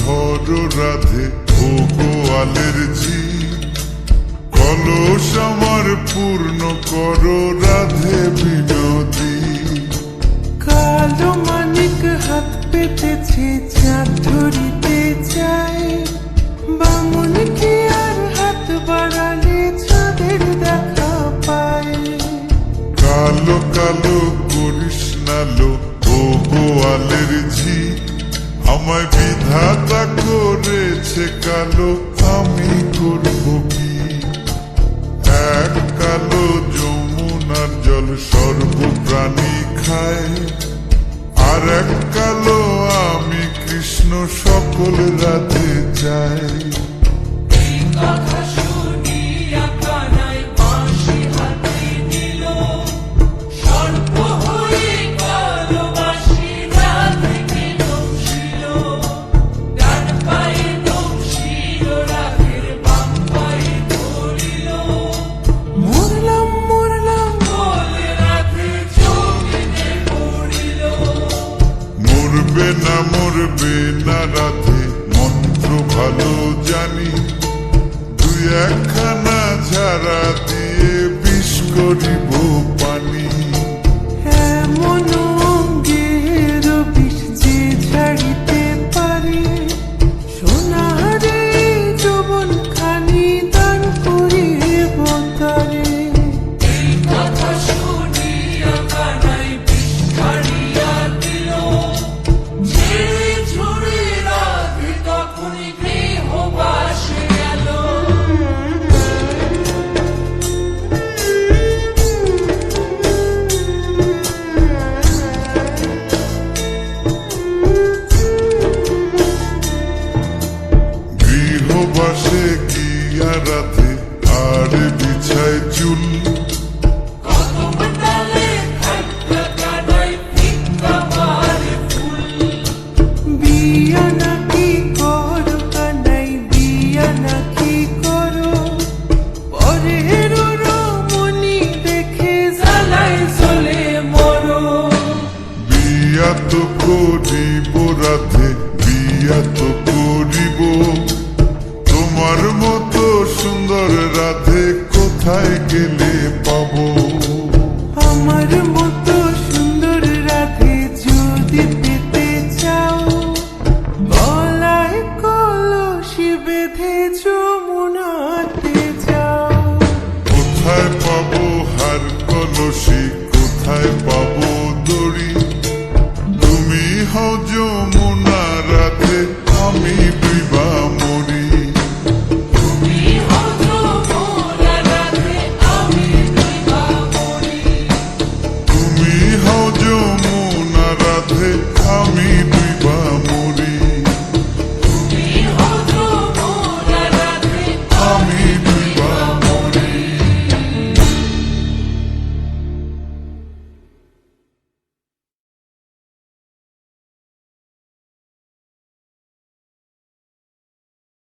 ভর রাধে ও গোয়ালের ঝি কলস আমার পূর্ণ করো রাধে বিনোদী। কালো মানিক হাত পেতেছে চাঁদ ধরিতে চায়। বামন কি আর হাত বাড়ালে চাঁদের দেখা কালো করেছে কালো, আমি করব কি? এক কালো যমুনার জল সর্বপ্রাণী খায়, আর এক কালো আমি কৃষ্ণ সকল রাতে যাই না মরবে না রাতে মন্ত্র ভালো জানি। দুই একখানা গৃহবাসে গিয়া রাধে আর বিছায় চুল। কদম glory.